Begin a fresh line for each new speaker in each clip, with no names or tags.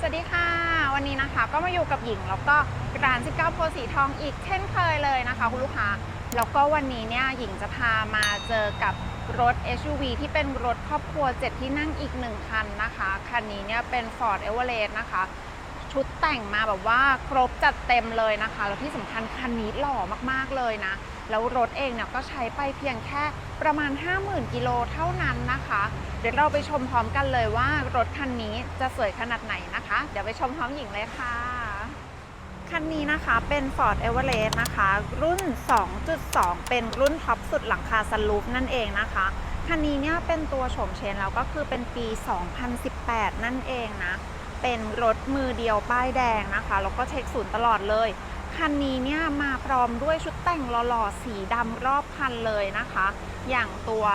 สวัสดีค่ะ วันนี้นะคะก็มาอยู่กับหญิงแล้วก็ร้าน 19โพสีทองอีกเช่นเคยเลยนะคะคุณลูกค้าแล้วก็วันนี้เนี่ยหญิงจะพามาเจอกับรถ SUV ที่เป็นรถครอบครัว 7 ที่นั่งอีก 1 คันนะคะ คันนี้เนี่ยเป็น Ford Everest นะคะ ชุดแต่งมาแบบว่าครบจัดเต็มเลยนะคะ แล้วที่สำคัญคันนี้หล่อมากๆเลยนะ แล้วรถเองเนี่ยก็ใช้ไปเพียงแค่ประมาณ 50,000กิโลเท่านั้นนะคะ เดี๋ยวเราไปชมพร้อมกันเลยว่ารถคันนี้จะสวยขนาดไหนนะคะ เดี๋ยวไปชมพร้อมหญิงเลยค่ะ คันนี้นะคะเป็น Ford Everest นะคะ รุ่น 2.2 เป็นรุ่นท็อปสุดหลังคาสลูปนั่นเองนะคะ คันนี้เนี่ยเป็นตัวโฉมเชนแล้วก็คือเป็นปี 2018 นั่นเองนะ เป็นรถมือเดียวป้ายแดงนะคะแล้วก็เช็คศูนย์ตลอดเลย คันนี้เนี่ยมาพร้อมด้วยชุดแต่งหล่อๆสีดำรอบคันเลยนะคะ อย่างตัว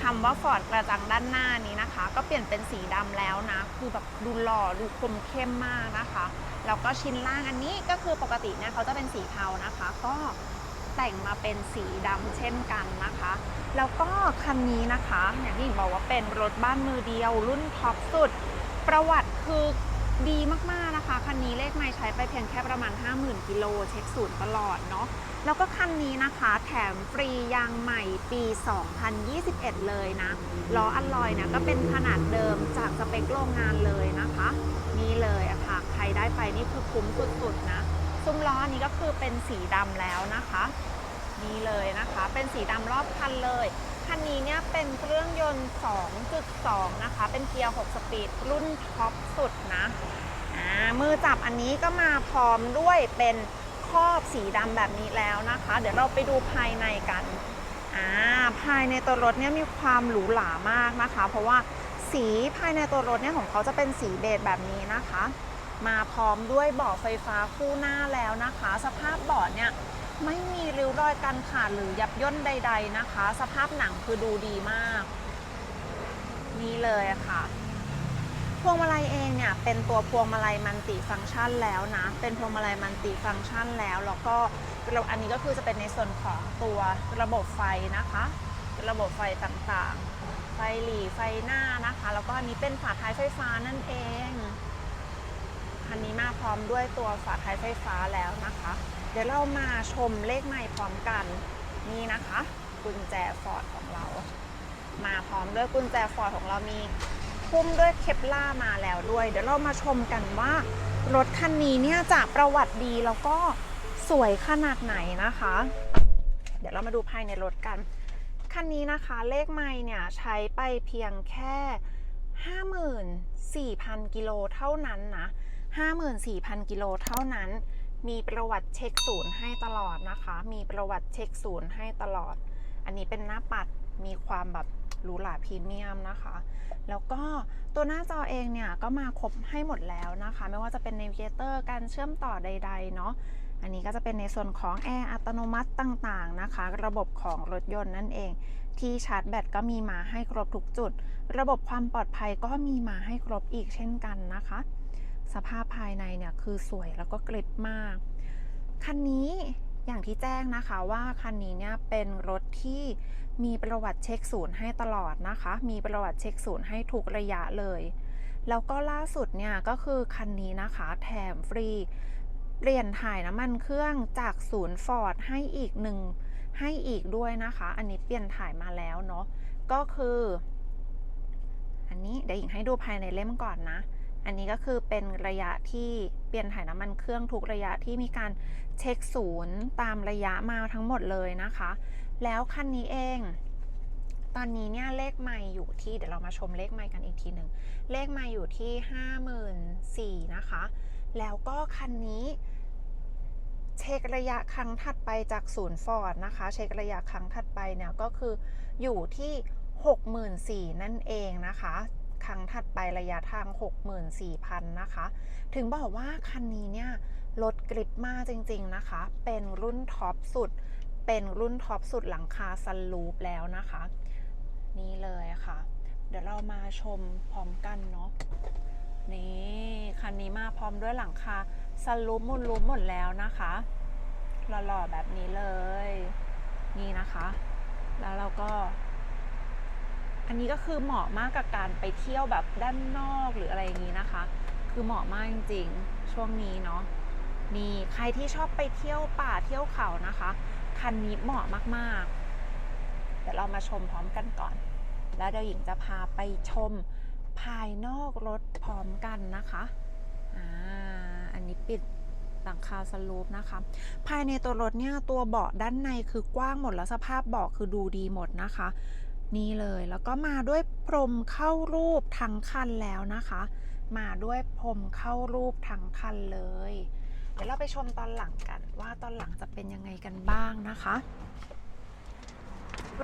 คำว่าฟอร์ดกระจังด้านหน้านี้นะคะ ก็เปลี่ยนเป็นสีดำแล้วนะ คือแบบดูหล่อดูคมเข้มมากนะคะแล้วก็ชิ้นล่างอันนี้ก็คือปกติเนี่ยเขาจะเป็นสีเทานะคะ ก็แต่งมาเป็นสีดำเช่นกันนะคะ แล้วก็คันนี้นะคะ อย่างที่บอกว่าเป็นรถบ้านมือเดียวรุ่นท็อปสุด ประวัติ คือดีมากๆนะคะ คันนี้เลขไม่ใช้ไปเพียงแค่ประมาณ 50,000กิโลเช็คศูนย์ตลอดเนาะแล้วก็คันนี้นะคะแถมฟรียางใหม่ปี 2021 เลยนะล้ออัลลอยนี่ยก็เป็นขนาดเดิมจากสเปคโรงงานเลยนะคะ นี่เลยอะค่ะ ใครได้ไปนี่คือคุ้มสุดๆนะซุ้มล้อนี้ก็คือเป็นสีดำแล้วนะคะ นี่เลยนะคะ เป็นสีดำรอบคันเลย คันนี้เนี่ยเป็นเครื่องยนต์ 2.2 นะคะ เป็นเกียร์ 6 สปีด รุ่นท็อปสุดนะมือจับอันนี้ก็มาพร้อมด้วยเป็นครอบสีดำแบบนี้แล้วนะคะ เดี๋ยวเราไปดูภายในกันภายในตัวรถเนี่ยมีความหรูหรามากนะคะ เพราะว่าสีภายในตัวรถเนี่ยของเขาจะเป็นสีเบจแบบนี้นะคะ มาพร้อมด้วยเบาะไฟฟ้าคู่หน้าแล้วนะคะ สภาพเบาะเนี่ย ไม่มีริ้วรอยการขาดหรือยับย่นใด ๆนะคะ สภาพหนังคือดูดีมาก นี่เลยค่ะพวงมาลัยเองเนี่ยเป็นตัวพวงมาลัยมันติฟังก์ชันแล้วนะ เป็นพวงมาลัยมันติฟังก์ชันแล้ว แล้วก็ระบบอันนี้ก็คือจะเป็นในส่วนของตัวระบบไฟนะคะ ระบบไฟต่างๆ ไฟหลีไฟหน้านะคะ แล้วก็อันนี้เป็นฝาท้ายไฟฟ้านั่นเอง คันนี้มาพร้อมด้วยตัวฝาท้ายไฟฟ้าแล้วนะคะ เดี๋ยวเรามาชมเลขใหม่พร้อมกันนี่นะคะ กุญแจฟอร์ดของเรา มาพร้อมด้วยกุญแจฟอร์ดของเรามีพุ่มด้วยเคปล่ามาแล้วด้วย เดี๋ยวเรามาชมกันว่ารถคันนี้เนี่ยจะประวัติดีแล้วก็สวยขนาดไหนนะคะ เดี๋ยวเรามาดูภายในรถกัน คันนี้นะคะเลขไม่เนี่ยใช้ไปเพียงแค่ 54,000 กิโลเท่านั้นนะ 54,000 กิโลเท่านั้น มีประวัติเช็คศูนย์ให้ตลอดนะคะ มีประวัติเช็คศูนย์ให้ตลอด อันนี้เป็นหน้าปัด มีความแบบหรูหราพรีเมียมนะคะ แล้วก็ตัวหน้าจอเองเนี่ยก็มาครบให้หมดแล้วนะคะ ไม่ว่าจะเป็น Navigator การเชื่อมต่อใด ๆ เนาะ อันนี้ก็จะเป็นในส่วนของแอร์อัตโนมัติต่างๆนะคะ ระบบของรถยนต์นั่นเอง ที่ชาร์จแบตก็มีมาให้ครบทุกจุด ระบบความปลอดภัยก็มีมาให้ครบอีกเช่นกันนะคะ สภาพภายในเนี่ยคือสวยแล้วก็กริบมาก คันนี้อย่างที่แจ้งนะคะว่าคันนี้เนี่ยเป็นรถที่มีประวัติเช็คศูนย์ให้ตลอดนะคะ มีประวัติเช็คศูนย์ให้ทุกระยะเลย แล้วก็ล่าสุดเนี่ยก็คือคันนี้นะคะแถมฟรีเปลี่ยนถ่ายน้ำมันเครื่องจากศูนย์ฟอร์ดให้อีกหนึ่งให้อีกด้วยนะคะ อันนี้เปลี่ยนถ่ายมาแล้วเนาะก็คือ อันนี้เดี๋ยวหญิงให้ดูภายในเล่มก่อนนะ อันนี้ก็คือเป็นระยะที่เปลี่ยนถ่ายน้ำมันเครื่องทุกระยะที่มีการเช็คศูนย์ตามระยะมาทั้งหมดเลยนะคะ แล้วคันนี้เอง ตอนนี้เนี่ยเลขไม่อยู่ที่เดี๋ยวเรามาชมเลขไม่กันอีกทีหนึ่งเลขไม่อยู่ที่ห้าหมื่นสี่นะคะ แล้วก็คันนี้เช็คระยะครั้งถัดไปจากศูนย์ฟอร์ดนะคะ เช็คระยะครั้งถัดไปเนี่ยก็คืออยู่ที่ 64,000นั่นเองนะคะ ครั้งถัดไประยะทาง 64,000 นะคะ ถึงบอกว่าคันนี้เนี่ยลดกริปมากจริงๆนะคะ เป็นรุ่นท็อปสุด เป็นรุ่นท็อปสุดหลังคาซันลูปแล้วนะคะ นี่เลยค่ะ เดี๋ยวเรามาชมพร้อมกันเนาะนี่คันนี้มาพร้อมด้วยหลังคาซันลูปมุนลูปหมดแล้วนะคะหล่อๆแบบนี้เลย นี่นะคะ แล้วเราก็ อันนี้ก็คือเหมาะมากกับการไปเที่ยวแบบด้านนอกหรืออะไรอย่างนี้นะคะ คือเหมาะมากจริงๆ ช่วงนี้เนาะนี่ใครที่ชอบไปเที่ยวป่าเที่ยวเขานะคะ คันนี้เหมาะมากๆ เดี๋ยวเรามาชมพร้อมกันก่อน แล้วเดี๋ยวหญิงจะพาไปชมภายนอกรถพร้อมกันนะคะอ่าอันนี้ปิดหลังคาสลูปนะคะ ภายในตัวรถเนี่ยตัวเบาะด้านในคือกว้างหมดแล้วสภาพเบาะคือดูดีหมดนะคะ นี่เลยแล้วก็มาด้วยพรมเข้ารูปทั้งคันแล้วนะคะ มาด้วยพรมเข้ารูปทั้งคันเลย เดี๋ยวเราไปชมตอนหลังกันว่าตอนหลังจะเป็นยังไงกันบ้างนะคะ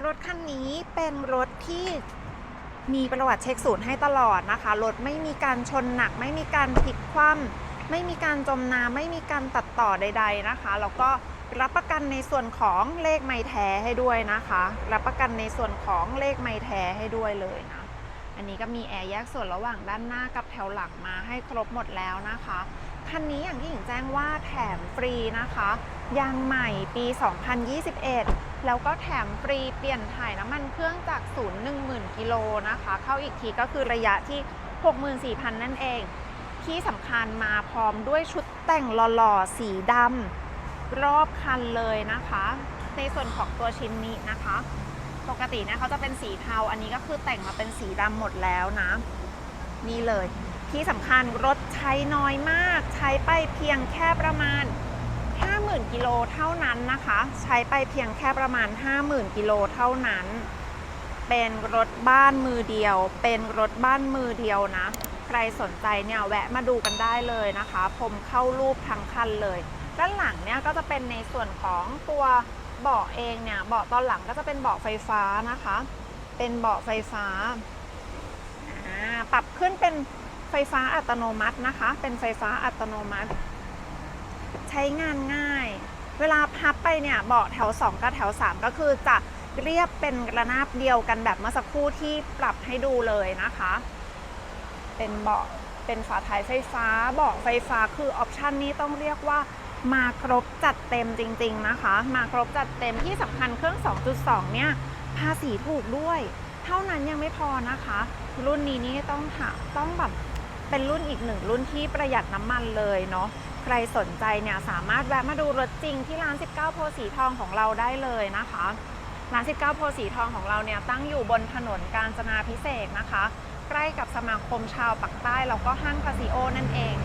รถคันนี้เป็นรถที่มีประวัติเช็คศูนย์ให้ตลอดนะคะ รถไม่มีการชนหนัก ไม่มีการพลิกคว่ำไม่มีการจมน้ำไม่มีการตัดต่อใด ๆนะคะ แล้วก็ รับประกันในส่วนของเลขไม่แท้ให้ด้วยนะคะ รับประกันในส่วนของเลขไม่แท้ให้ด้วยเลยนะ อันนี้ก็มีแอร์แยกส่วนระหว่างด้านหน้ากับแถวหลังมาให้ครบหมดแล้วนะคะ คันนี้อย่างที่หญิงแจ้งว่าแถมฟรีนะคะ ยางใหม่ปี 2021 แล้วก็แถมฟรีเปลี่ยนถ่ายน้ำมันเครื่องจากศูนย์10,000กิโลนะคะ เข้าอีกทีก็คือระยะที่ 64,000 นั่นเอง ที่สำคัญมาพร้อมด้วยชุดแต่งหล่อๆ สีดำ รอบคันเลยนะคะ ในส่วนของตัวชิ้นนี้นะคะ ปกตินี่ยเขาจะเป็นสีเทา อันนี้ก็คือแต่งมาเป็นสีดำหมดแล้วนะ นี่เลย ที่สำคัญรถใช้น้อยมาก ใช้ไปเพียงแค่ประมาณ 50,000กิโลเท่านั้นนะคะ ใช้ไปเพียงแค่ประมาณ 50,000กิโลเท่านั้น เป็นรถบ้านมือเดียว เป็นรถบ้านมือเดียวนะ ใครสนใจเนี่ยแวะมาดูกันได้เลยนะคะ ผมเข้ารูปทั้งคันเลย ด้านหลังเนี่ยก็จะเป็นในส่วนของตัวเบาะเองเนี่ยเบาะตอนหลังก็จะเป็นเบาะไฟฟ้านะคะ เป็นเบาะไฟฟ้า ปรับขึ้นเป็นไฟฟ้าอัตโนมัตินะคะ เป็นไฟฟ้าอัตโนมัติ ใช้งานง่าย เวลาพับไปเนี่ยเบาะแถว 2 กับแถว 3 ก็คือจะเรียบเป็นระนาบเดียวกันแบบเมื่อสักครู่ที่ปรับให้ดูเลยนะคะ เป็นเบาะเป็นฝาท้ายไฟฟ้าเบาะไฟฟ้าคือออปชันนี้ต้องเรียกว่า มาครบจัดเต็มจริง ๆนะคะ มาครบจัดเต็มที่สำคัญเครื่อง 2.2 เนี่ย ภาษีถูกด้วย เท่านั้นยังไม่พอนะคะ รุ่นนี้นี่ต้องหาต้องแบบเป็นรุ่นอีกหนึ่งรุ่นที่ประหยัดน้ำมันเลยเนาะใครสนใจเนี่ยสามารถแวะมาดูรถจริงที่ร้าน 19 โพสีทองของเราได้เลยนะคะร้าน 19 โพสีทองของเราเนี่ยตั้งอยู่บนถนนกาญจนาพิเศษนะคะ ใกล้กับสมาคมชาวปักใต้แล้วก็ห้างคาซิโอนั่นเอง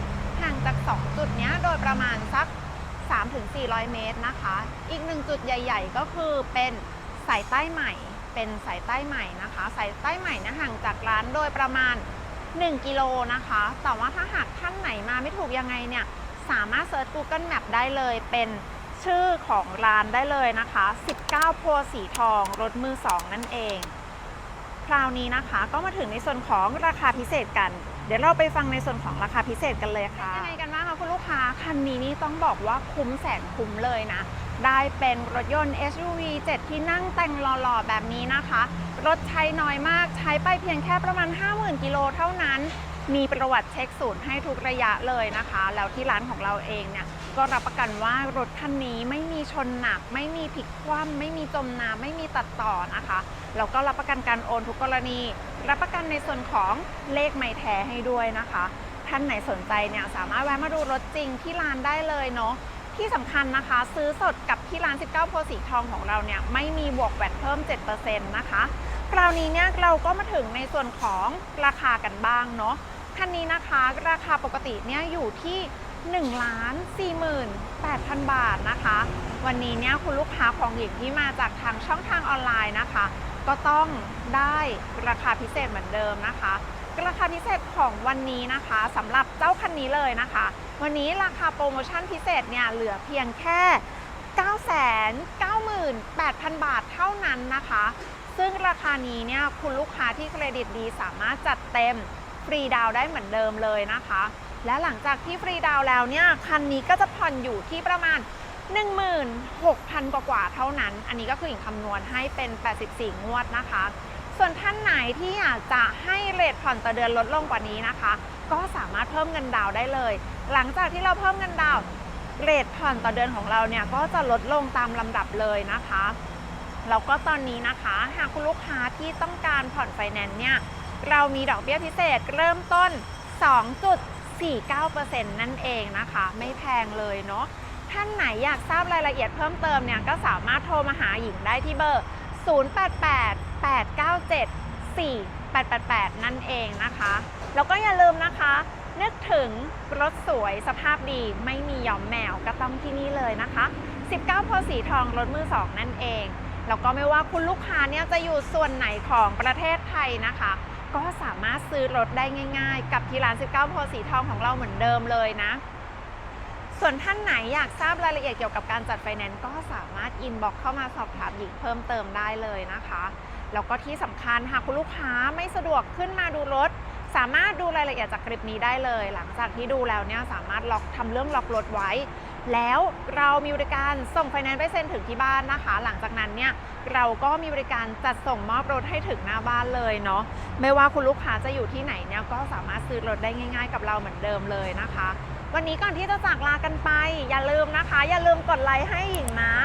ห่างจาก 2 จุดนี้โดยประมาณสัก 3-400 เมตรนะคะ อีกหนึ่งจุดใหญ่ ๆ ก็คือเป็นสายใต้ใหม่ เป็นสายใต้ใหม่นะคะ สายใต้ใหม่นะห่างจากร้านโดยประมาณ 1 กิโลนะคะ แต่ว่าถ้าหากท่านไหนมาไม่ถูกยังไงเนี่ย สามารถเซิร์ช Google Map ได้เลย เป็นชื่อของร้านได้เลยนะคะ 19 โพสีทอง รถมือ 2 นั่นเอง คราวนี้นะคะก็มาถึงในส่วนของราคาพิเศษกัน ดี๋ยวเราไปฟังในส่วนของราคาพิเศษกันเลยค่ะยังไงกันบ้างคะคุณลูกค้าคันนี้นี่ต้องบอกว่าคุ้มแสนคุ้มเลยนะ ได้เป็นรถยนต์ SUV 7 ที่นั่งแต่งหล่อๆ แบบนี้นะคะ รถใช้น้อยมากใช้ไปเพียงแค่ประมาณ 50,000 กิโลเท่านั้น มีประวัติเช็คศูนย์ให้ทุกระยะเลยนะคะ แล้วที่ร้านของเราเองเนี่ย ก็รับประกันว่ารถคันนี้ไม่มีชนหนัก ไม่มีพลิกคว่ำไม่มีจมน้ำไม่มีตัดต่อนะคะแล้วก็รับประกันการโอนทุกกรณี รับประกันในส่วนของเลขไม่แท้ให้ด้วยนะคะ ท่านไหนสนใจเนี่ยสามารถแวะมาดูรถจริงที่ร้านได้เลยเนาะที่สำคัญนะคะ ซื้อสดกับที่ร้าน 19 โพสีทองของเราเนี่ยไม่มีบวกแวดเพิ่ม 7%นะคะคราวนี้เนี่ยเราก็มาถึงในส่วนของราคากันบ้างเนาะคันนี้นะคะ ราคาปกติเนี่ยอยู่ที่ 1ล้าน48,000 บาทนะคะ วันนี้เนี่ยคุณลูกค้าของหญิงที่มาจากทางช่องทางออนไลน์นะคะ ก็ต้องได้ราคาพิเศษเหมือนเดิมนะคะราคาพิเศษของวันนี้นะคะสำหรับเจ้าคันนี้เลยนะคะ วันนี้ราคาโปรโมชั่นพิเศษเนี่ยเหลือเพียงแค่ 998,000 บาทเท่านั้นนะคะ ซึ่งราคานี้เนี่ยคุณลูกค้าที่เครดิตดีสามารถจัดเต็มฟรีดาวได้เหมือนเดิมเลยนะคะ และหลังจากที่ฟรีดาวแล้วเนี่ยคันนี้ก็จะผ่อนอยู่ที่ประมาณ 16,000 กว่ากว่าเท่านั้น อันนี้ก็คือหญิงคำนวณให้เป็น 84 งวดนะคะ ส่วนท่านไหนที่อยากจะให้เรทผ่อนต่อเดือนลดลงกว่านี้นะคะ ก็สามารถเพิ่มเงินดาวได้เลย หลังจากที่เราเพิ่มเงินดาวเรทผ่อนต่อเดือนของเราเนี่ยก็จะลดลงตามลำดับเลยนะคะแล้วก็ตอนนี้นะคะหากคุณลูกค้าที่ต้องการผ่อนไฟแนนซ์เนี่ยเรามีดอกเบี้ยพิเศษเริ่มต้น 49%นั่นเองนะคะ ไม่แพงเลยเนาะท่านไหนอยากทราบรายละเอียดเพิ่มเติมเนี่ยก็สามารถโทรมาหาหญิงได้ที่เบอร์ 0888974888 นั่นเองนะคะ แล้วก็อย่าลืมนะคะ นึกถึงรถสวยสภาพดีไม่มียอมแมวก็ต้องที่นี่เลยนะคะ 19พสีทองรถมือสองนั่นเอง แล้วก็ไม่ว่าคุณลูกค้าเนี่ยจะอยู่ส่วนไหนของประเทศไทยนะคะ ก็สามารถซื้อรถได้ง่าย ๆ กับที่ร้าน 19โพสีทองของเราเหมือนเดิมเลยนะ ส่วนท่านไหนอยากทราบรายละเอียดเกี่ยวกับการจัดไฟแนนซ์ก็สามารถอินบ็อกเข้ามาสอบถามหญิงเพิ่มเติมได้เลยนะคะ แล้วก็ที่สำคัญหากคุณลูกค้าไม่สะดวกขึ้นมาดูรถ สามารถดูรายละเอียดจากคลิปนี้ได้เลย หลังจากที่ดูแล้วเนี่ยสามารถล็อกทำเรื่องล็อกรถไว้ แล้วเรามีบริการส่งไฟแนนซ์ไปเซ็นถึงที่บ้านนะคะ หลังจากนั้นเนี่ยเราก็มีบริการจัดส่งมอบรถให้ถึงหน้าบ้านเลยเนาะไม่ว่าคุณลูกค้าจะอยู่ที่ไหนเนี่ยก็สามารถซื้อรถได้ง่าย ๆ กับเราเหมือนเดิมเลยนะคะ วันนี้ก่อนที่จะจากลากันไป อย่าลืมนะคะ อย่าลืมกดไลค์ให้หญิงนะ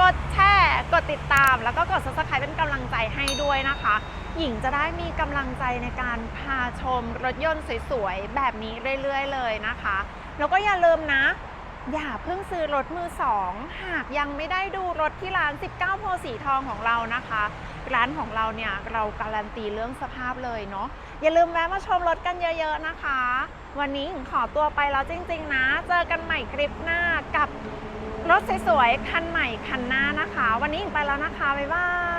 กดแชร์กดติดตาม แล้วก็กด subscribe เป็นกำลังใจให้ด้วยนะคะ หญิงจะได้มีกำลังใจในการพาชมรถยนต์สวยๆแบบนี้เรื่อยๆ เลยนะคะ แล้วก็อย่าลืมนะ อย่าเพิ่งซื้อรถมือสองหากยังไม่ได้ดูรถที่ร้าน 19 โพสีทองของเรานะคะ ร้านของเราเนี่ยเราการันตีเรื่องสภาพเลยเนาะอย่าลืมแวะมาชมรถกันเยอะๆนะคะ วันนี้หญิงขอตัวไปแล้วจริงๆนะ เจอกันใหม่คลิปหน้ากับรถสวยๆคันใหม่คันหน้านะคะ วันนี้หญิงไปแล้วนะคะบ๊ายบาย